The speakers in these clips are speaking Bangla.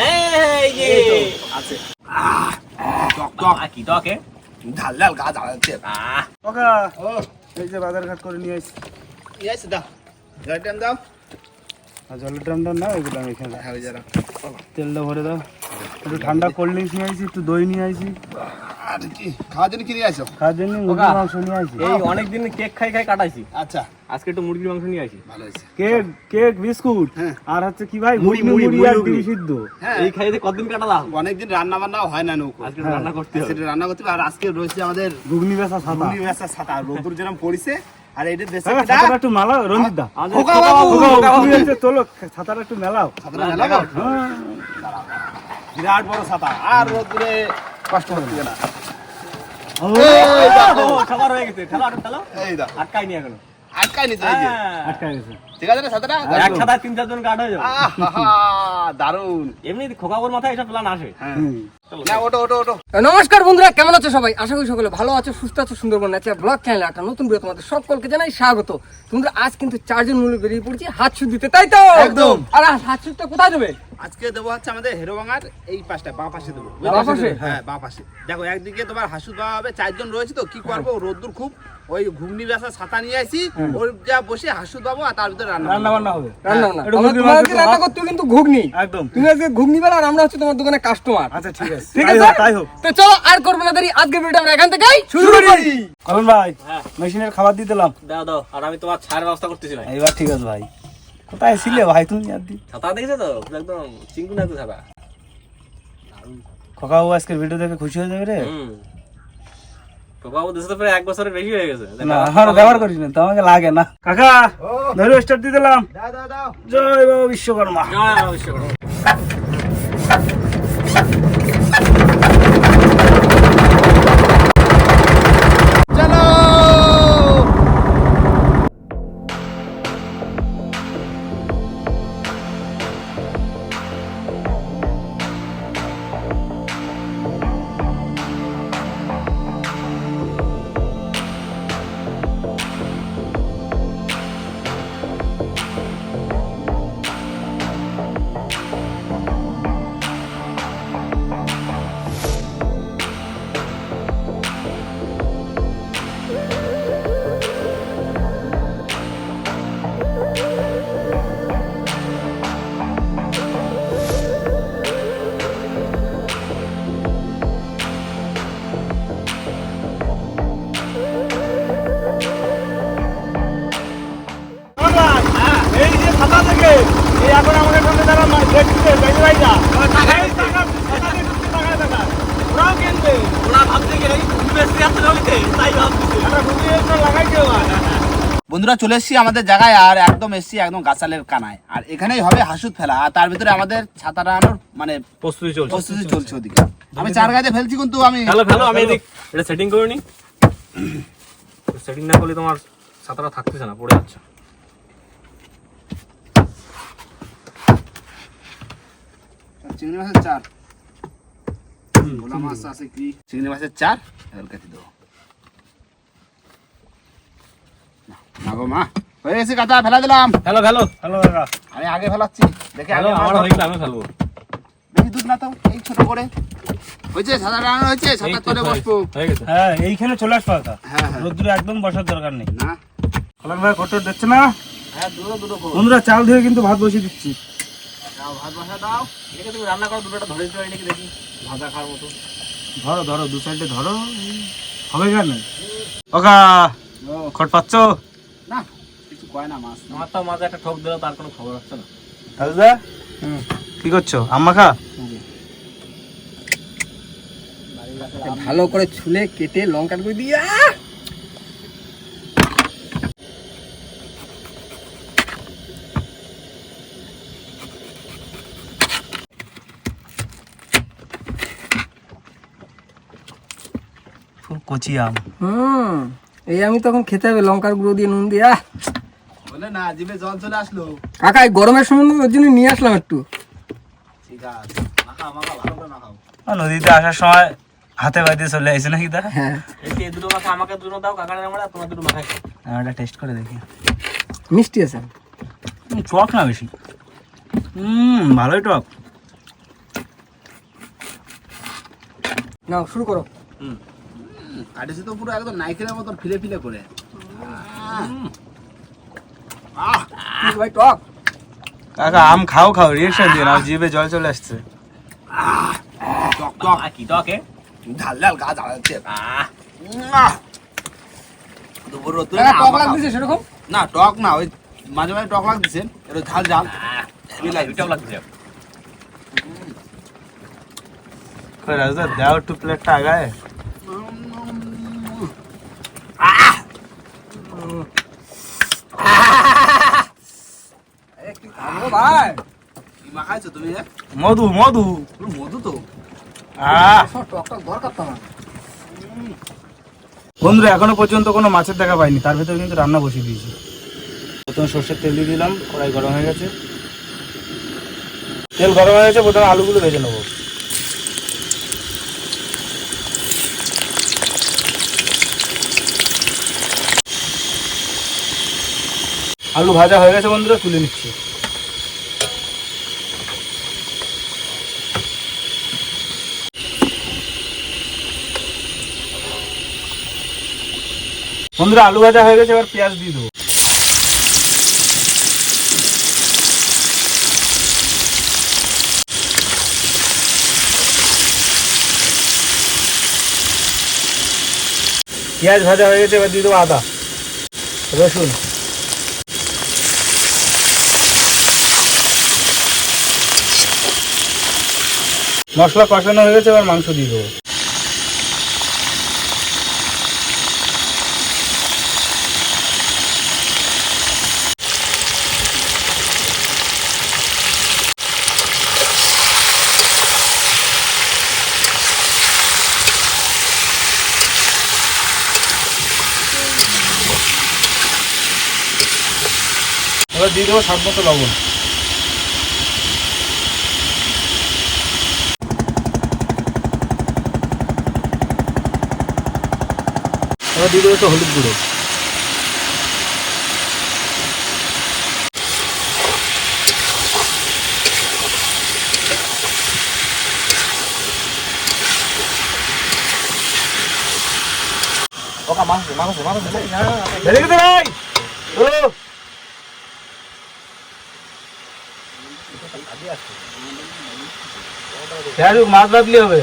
এই আছে। টক টক কি টক এ? ঝাল গা এই যে বাজার ঘাট করে নিয়ে আসছি দাও। দাও। আর জলের ড্রামটা না ওইগুলো আমি এখানে। হ্যাঁ তেলটা ভরে দাও। একটু ঠান্ডা কোল্ড ড্রিঙ্কস নিয়ে আসি একটু দই নিয়ে আসি আর কি খাওয়ার জন্য কিনে আসো? খাওয়ার জন্য মুরগির মাংস নিয়ে আসি। এই অনেকদিন কেক খাই খাই কাটাইছি। আচ্ছা। আজকে একটু মুরগির মাংস নিয়ে আসি। ভালো হয়েছে। কেক কেক বিস্কুট হ্যাঁ। আর হচ্ছে কি ভাই মুড়ি, মুড়ি মুড়ি, মুড়ি আর ডিম সিদ্ধ। হ্যাঁ। এই খাইতে কতদিন কাটালাম? অনেকদিন রান্না বান্নাও হয় না নৌকো। আজকে রান্না করতে হবে। সেটা রান্না করতে হবে। আর আজকে রয়েছে আমাদের ঘুগনি বেচা সাদা। ঘুগনি বেসা ছাতা রোদ্দুর যেরকম পড়িছে আর এটা দেশে ছাতাটা একটু মেলাও রঞ্জিত দা। খোকা খোকা বাবু, বাবু, খোকা বাবু। তোলো ছাতাটা একটু মেলাও। ছাতাটা লাগাও হ্যাঁ। বিরাট বড় ছাতা আর রোদ্দুরে কষ্ট করতে না। ও, সবার হয়ে গেছে। ঠেলো আটক ঠেলো এই দা আটকাই নিয়ে এই যে। হ্যাঁ। আটকায় গেছে। ঠিক আছে না এক তিন চারজন কাট হয়ে যাবে। দারুণ। এমনি খোকাবর মাথায় এসব প্ল্যান আসে। হ্যাঁ। হুম। না ওটো ওটো ওটো নমস্কার বন্ধুরা কেমন আছো সবাই? আশা করি সকলে ভালো আছো সুস্থ আছো সুন্দরবন আছে। ব্লগ চ্যানেল একটা নতুন ভিডিও তোমাদের সকলকে জানাই স্বাগত। তোমরা আজ কিন্তু চারজন মূল্য বেরিয়ে পড়ছি হাত সুদ দিতে তাই তো? একদম। আর হাত সুদটা কোথায় দেবে? আজকে দেবো হচ্ছে আমাদের হেরো ভাঙার এই পাশটা বাঁ পাশে দেবো। বাঁ পাশে? হ্যাঁ বাঁ পাশে। দেখো একদিকে তোমার হাসুদ বাবা হবে চারজন রয়েছে তো কি করব? রোদ্দুর খুব। ওই ঘুগনি বেসা ছাতা নিয়ে আসি ওই যা বসে হাসুদ পাবো আর তার ভিতরে রান্না রান্না বান্না হবে। রান্না মুরগির তোমাকে রান্না করতে কিন্তু ঘুগনি। একদম। তুমি আজকে ঘুগনি বেলা আর আমরা হচ্ছে তোমার দোকানে কাস্টমার আচ্ছা ঠিক আছে। ঠিক আছে? তাই হোক। তো চলো আর করব না দেরি। আজকে ভিডিওটা আমরা এখান থেকেই শুরু করি। ভাই হ্যাঁ। মেশিনের খাবার দিয়ে দিলাম। দাও দাও আর আমি তোমার ছাড় ব্যবস্থা করতেছিলাম এইবার ঠিক আছে ভাই। কোথায় ছিলে ভাই তুমি আর দি? ছাতা দেখেছ তো? একদম চিঙ্কু না তো ছাতা। খোকাবু আজকের ভিডিও দেখে খুশি হয়ে যাবে রে? হুম খোকাবর দেশে তো প্রায় এক বছরের বেশি হয়ে গেছে। না ব্যবহার করিস না তো আমাকে লাগে না। কাকা ধরে স্টার্ট দিয়ে দিলাম। দাও দাও দাও। জয় বাবা বিশ্বকর্মা। জয় বাবা বিশ্বকর্মা। বন্ধুরা চলে এসেছি আমাদের জায়গায় আর একদম এসেছি একদম গাছালের কানায়। আর এখানেই হবে হাসুদ ফেলা আর তার ভিতরে আমাদের ছাতা মানে প্রস্তুতি চলছে। প্রস্তুতি চলছে ওদিকে। আমি চার গাছে ফেলছি কিন্তু আমি আমি এদিক এটা সেটিং করে নি। সেটিং না করলে তোমার ছাতাটা থাকতেছে না পড়ে যাচ্ছে। চিংড়ি মাছের চার। ভোলা মাছ আছে কি? চিংড়ি মাছের চার? এবার কেটে দেবো। না গো মা। হয়ে গেছে কাঁচা ফেলা দিলাম। হ্যালো হ্যালো হ্যালো কাকা। আমি আগে ফেলাচ্ছি। দেখে আগে আমার হয়ে গেলে আমি ফেলব। বেশি দুধ না তো এই ছোট করে। হয়েছে সাদা রান্না হয়েছে সাদা তো বসবো। হয়ে গেছে। হ্যাঁ এইখানে চলে আসব কাকা। হ্যাঁ হ্যাঁ। রোদ্দুরে একদম বসার দরকার নেই। না। কলম ভাই কত দেখছে না? হ্যাঁ দুটো দুটো করো। বন্ধুরা চাল ধুয়ে কিন্তু ভাত বসিয়ে দিচ্ছি। দাও ভাত বসা দাও। এটাকে তুমি রান্না করো দুটোটা ধরে দিতে পারি নাকি দেখি। ভাজা খাওয়ার মতো। ধরো ধরো দু সাইডে ধরো। হবে কেন? ওকা ও, খট পাচ্ছ? না কিছু কয় না মাছ আমার তো মাঝে একটা ঠক দিল তার কোনো খবর হচ্ছে না। দাদা কি করছ? আম্মা খা। ভালো করে ছুলে কেটে লঙ্কা করে দিয়ে খুব কচি আম। হুম। এই আমি তখন খেতে হবে লঙ্কার গুঁড়ো দিয়ে নুন দিয়ে আহ। বলে না জিভে জল চলে আসলো। কাকা এই গরমের সময় ওর জন্য নিয়ে আসলাম একটু। ঠিক আছে মাখা নদীতে আসার সময় হাতে বাই দিয়ে চলে আইছে নাকি দা হ্যাঁ। এই দুটো মাখা আমাকে দুটো দাও কাকার আমরা তোমার দুটো মাখাই। আমরা টেস্ট করে দেখি। মিষ্টি আছে। টক না বেশি। হুম ভালোই টক। নাও শুরু করো। হুম। কাটেছে তো পুরো একদম নাইকেলের মতন ফিলে ফিলে করে। ভাই টক। কাকা আম খাও খাও রিয়েকশন দিয়ে না জিভে জল চলে আসছে। টক টক। আহ, কি টকে ঝাল ঝাল গা জ্বালাচ্ছে আহ। আহ! দুপুর রোদ্দুরে না, টক সেরকম? না টক না ওই মাঝে মাঝে টক লাগতেছে একটু ঝাল হেভি লাগছে। লাগছে রাজদা দাও একটু প্লেটটা আগায় এ, কি খাব ভাই। কি মাখাইছো তুমি মধু মধু। মধু তো। বন্ধুরা এখনও পর্যন্ত কোনো মাছের দেখা পাইনি। তার ভেতরে কিন্তু রান্না বসিয়ে দিয়েছি। প্রথমে সর্ষের তেল দিয়ে দিলাম কড়াই গরম হয়ে গেছে। তেল গরম হয়ে গেছে প্রথমে আলুগুলো ভেজে নেব। আলু ভাজা হয়ে গেছে বন্ধুরা তুলে নিচ্ছি। বন্ধুরা, আলু ভাজা হয়ে গেছে, এবার পেঁয়াজ দিয়ে দেবো। পেঁয়াজ ভাজা হয়ে গেছে, এবার দিয়ে দেবো আদা, রসুন। মশলা কষানো হয়ে গেছে, এবার মাংস দিয়ে দেবো। দিয়ে দেবো স্বাদ মতো লবণ এবার দিয়ে দেবো একটু হলুদ গুঁড়ো ওকা মাংস মাংস মাংস ভেজে গেছে ভাই চলো হোক, মাছ বাদলি হবে।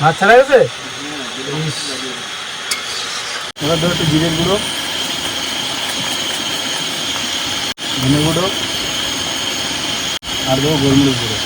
মাছ ছাড়া গেছে। এবার ধরো একটু জিরের গুঁড়ো ধনে গুঁড়ো আর দেবো গোলমরিচ গুঁড়ো।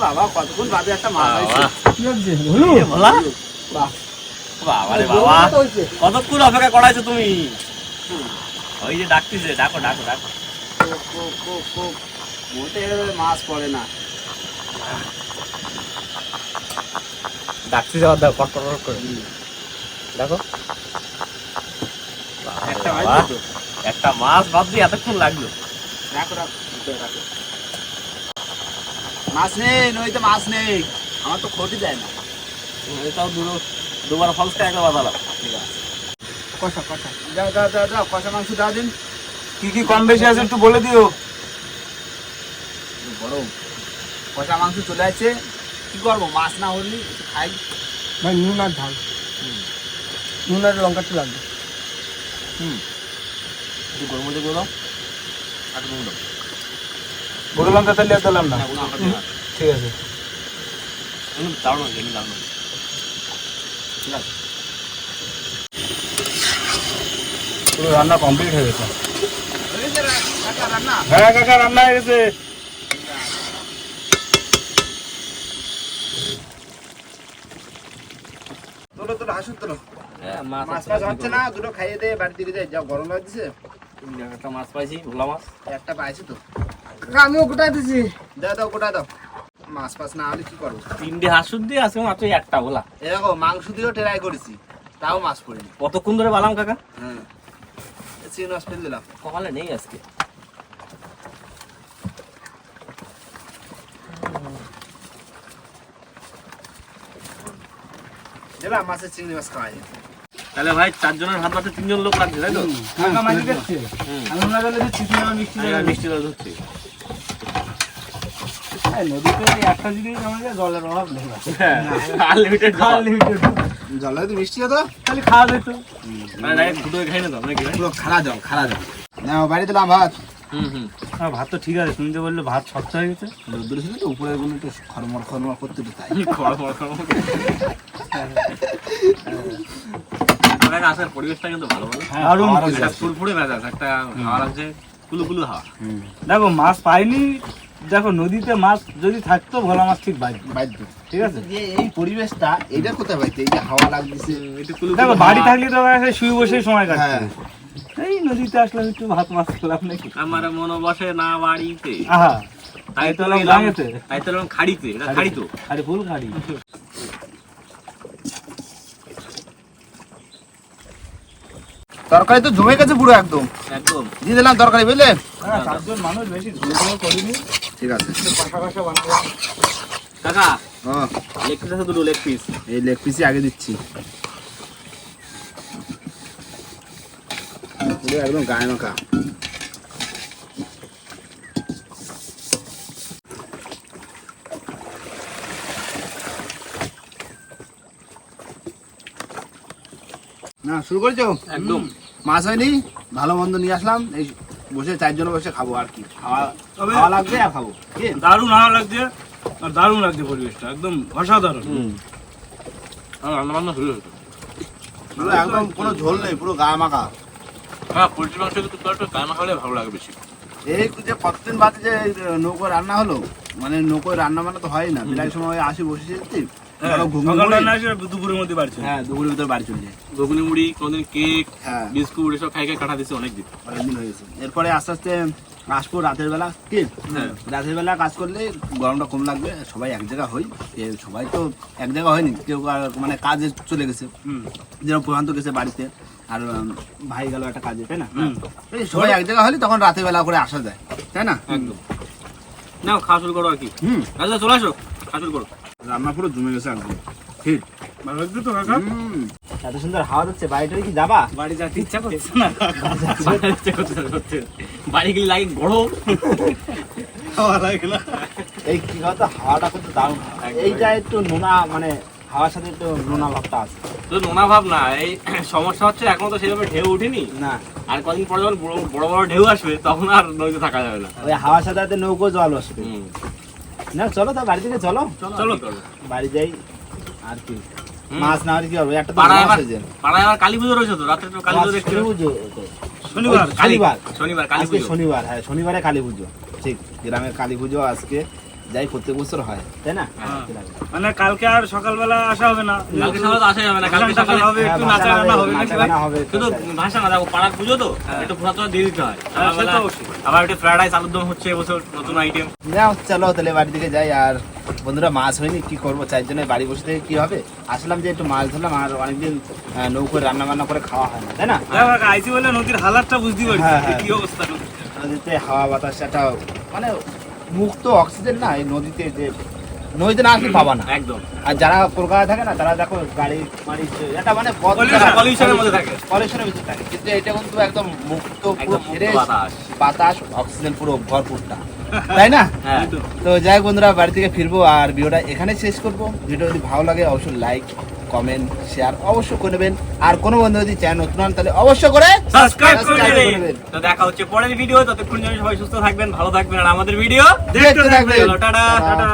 বাবা কতক্ষণ বাদে একটা মাছ বাবা রে বাবা। কতক্ষণ অপেক্ষা করাইছো তুমি? ওই যে ডাকতেছে ডাকো ডাকো ডাকো। মোটে মাছ পড়ে না ডাকতে যাওয়ার দাও কট করে। দেখো। একটা মাছ বাদ দিয়ে এতক্ষণ লাগল। রাখো রাখো মাছ নেই নইতে মাছ নেই। আমার তো ক্ষতি দেয় না। এটাও দুটো দুবার ফলসটা একবার বাদালাম ঠিক আছে। কষা কষা। দাও দাও দাও দাও কষা মাংস দাও দিন। কি কি কম বেশি আছে একটু বলে দিও। বড়। কষা মাংস চলে আসছে। কি করব? মাছ না হলি খাই। ভাই নুন আর ঝাল। নুন আর লঙ্কাটা লাগবে। একটু গরম দিয়ে দাও। আর নুন দাও। বড় লঙ্কা তাহলে আর দিলাম না। ঠিক আছে। হুম, দারুণ হয়েছে, এমনি দারুণ হয়েছে। ঠিক আছে। পুরো রান্না কমপ্লিট হয়ে গেছে। হ্যাঁ কাকা রান্না হয়ে গেছে তোলো তোলো হাসুর তোলো হ্যাঁ, মাছ মাছ হচ্ছে না দুটো খাইয়ে দে বাড়ি দিকে যাই যা গরম লাগছে। একটা মাছ পাইছি ভোলা মাছ। একটা পাইছি তো। আমিও গোটাই দিছি। দাও দাও গোটা দাও। মাছ ফাছ না হলে কি করব? তিনটে হাঁসুর দিয়ে আজকে মাত্র একটা ভোলা। এরকম মাংস দিয়েও ট্রাই করেছি তাও মাছ পড়েনি। কতক্ষণ ধরে বালাম কাকা? হ্যাঁ। চিংড়ি মাছ ফেলে দিলাম। কপালে নেই আজকে। দিলাম মাছের চিংড়ি মাছ খাওয়া যায়। তাহলে ভাই চারজনের ভাত মাত্র তিনজন লোক লাগছে তাই তো? কাকা মাঝে দেখছে আমি ওনার কাছে দিচ্ছি আমার মিষ্টি আর মিষ্টি ধরছি। নদীতে একটা জিনিস আমাদের জলের অভাব নেই আনলিমিটেড আনলিমিটেড জলে। যদি মিষ্টি হতো। খালি খাওয়া যেত। মানে ডাইরেক্ট খাই না তো নাকি পুরো না বাড়ি দিলাম ভাত। হুম হুম। হ্যাঁ ভাত তো ঠিক আছে তুমি যে বললে ভাত স্বচ্ছ হয়ে গেছে। রোদ্দুর ছিল তো উপরে গুলো একটু খরমর খরমর করতে তো তাই। খড় খড় খড় আসার পরিবেশটা কিন্তু ভালো ভালো হ্যাঁ, দারুণ একটা ফুরফুরে মেজাজ একটা হাওয়া লাগছে কুলু কুলু হাওয়া দেখো মাছ পাইনি দেখো নদীতে মাছ যদি থাকতো ভোলা মাছ ঠিক বাধ্য ঠিক আছে? যে এই পরিবেশটা এটা কোথায় পাইতে? এই যে হাওয়া লাগতেছে দেখো বাড়ি থাকলে তো শুয়ে বসে সময় কাটছে হ্যাঁ। এই নদীতে আসলাম একটু ভাত মাছ খেলাম নাকি? আমার মন বসে না বাড়িতে। তাই তো। তাই তো খাড়িতে খাড়ি তো আরে ফুল খাড়ি। তরকারি তো জমে গেছে পুরো একদম। একদম। দিয়ে দিলাম তরকারি বুঝলে? হ্যাঁ, চারজন মানুষ বেশি ঝোল ঝোল করিনি ঠিক আছে। বানাবো কাকা ও লেগ পিস আছে দুটো লেগ পিস এই লেগ পিসই আগে দিচ্ছি। পুরো একদম গায়ে মাখা। না শুরু করেছ? একদম। মাছ হয়নি ভালো মন্দ নিয়ে আসলাম এই বসে চারজন বসে খাব আর কি। খাওয়া তবে খাওয়া লাগবে আর খাব কি দারুণ ভালো লাগছে আর দারুণ লাগছে পরিবেশটা একদম অসাধারণ। আর রান্না বান্না শুরু হয়েছে। পুরো একদম কোনো ঝোল নেই পুরো গায়ে মাখা। হ্যাঁ পোলট্রি মাংস কিন্তু একটু কায়মা খাওয়ালে ভালো লাগে বেশি। এই যে কতদিন বাদে যে নৌকো রান্না হলো মানে নৌকোয় রান্না বান্না তো হয় না বিলাই সময় আসি বসে হ্যাঁ, দুপুরের মধ্যে হ্যাঁ দুপুরের ভিতরে বাড়ি চলে যায় ঘুগনি মুড়ি কোনদিন কেক হ্যাঁ। বিস্কুট এসব খাই খাই কাটা দিচ্ছে অনেক দিন অনেকদিন হয়েছে এরপরে আস্তে আস্তে আসব রাতের বেলা কি। রাতের বেলা কাজ করলে গরমটা কম লাগবে সবাই এক জায়গা হই। সবাই তো এক জায়গা হয়নি কেউ মানে কাজে চলে গেছে। যেরকম প্রশান্ত গেছে বাড়িতে আর ভাই গেল একটা কাজে তাই না? এই সবাই এক জায়গা হলে তখন রাতের বেলা করে আসা যায় তাই না? একদম। নাও খাওয়া শুরু করো আর কি। হুম। চলে আসো। খাওয়া শুরু করো। রান্না পুরো জমে গেছে একদম। ঠিক। ভালো লাগছে তো কাকা? এত সুন্দর হাওয়া দিচ্ছে। বাড়িটারে কি যাবা? বাড়ি যেতে ইচ্ছা করছে না বাড়ি গেলে লাগে গরম খাওয়া লাগে না। এই কি কথা হাওয়াটা দারুণ। এইটা একটু নোনা মানে হাওয়ার সাথে একটু নোনা ভাবটা আছে। তো নোনা ভাব না এই সমস্যা হচ্ছে এখন তো সেভাবে ঢেউ ওঠেনি না। আর কদিন পরে যখন বড় বড় বড় ঢেউ আসবে তখন আর নদীতে থাকা যাবে না। ওই হাওয়ার সাথে নৌকো জল আসবে। না চলো তো বাড়ি থেকে চলো। চলো। চলো বাড়ি যাই আর কি। মাছ না হলে কি হবে? একটা পাড়ায় আবার পাড়ায় আবার কালী পুজো রয়েছে তো? রাতে তো কালী পুজো দেখতে কালী পুজো। শনিবার ওই শনিবার। শনিবার কালী পুজো। শনিবার হ্যাঁ শনিবারে কালী পুজো। ঠিক গ্রামের কালী পুজো আজকে। যাই প্রত্যেক বছর হয় তাই না? হ্যাঁ। মানে কালকে আর সকালবেলা আসা হবে না। কালকে সকালে আসা যাবে না কালকে সকালে হবে একটু হ্যাঁ, নাচা গানা হবে নাকি হবে শুধু ভাষা না দেখো পাড়ার পুজো তো একটু ফোটা তোলা দিয়ে দিতে হয় হ্যাঁ, আবার একটু ফ্রাইড রাইস আলুর দম হচ্ছে এবছর নতুন আইটেম যাও চলো তাহলে বাড়ি থেকে যাই। আর বন্ধুরা মাছ হয়নি কি করব? চারজনে বাড়ি বসে থেকে কি হবে? আসলাম যে একটু মাছ ধরলাম আর অনেকদিন নৌকোয় রান্না বান্না করে খাওয়া হয় না তাই না? দেখো আইসি বলে নদীর হালাতটা বুঝতে পারছি হ্যাঁ, হ্যাঁ। কি অবস্থা। নদীতে হাওয়া বাতাস একটা মানে মুক্ত অক্সিজেন না এই নদীতে যে নদীতে না আসলে পাবা না। একদম। আর যারা কলকাতায় থাকে না তারা দেখো গাড়ি মাড়ি এটা মানে pollution মধ্যে থাকে। পলিউশনের ভিতরে থাকে। কিন্তু এটা কিন্তু একদম মুক্ত পুরো ফ্রেশ। বাতাস। অক্সিজেন পুরো ভরপুরটা। তাই না? হ্যাঁ। তো যাই বন্ধুরা বাড়ি থেকে ফিরবো আর ভিডিওটা এখানে শেষ করব। ভিডিও যদি ভালো লাগে অবশ্যই লাইক কমেন্ট শেয়ার অবশ্যই করে নেবেন। আর কোনো বন্ধু যদি চ্যানেল নতুন হন তাহলে অবশ্যই করে সাবস্ক্রাইব করে। তো দেখা হচ্ছে পরের ভিডিও ততক্ষণ যেন সবাই সুস্থ থাকবেন ভালো থাকবেন আর আমাদের ভিডিও দেখতে থাকবেন। টাটা। টাটা।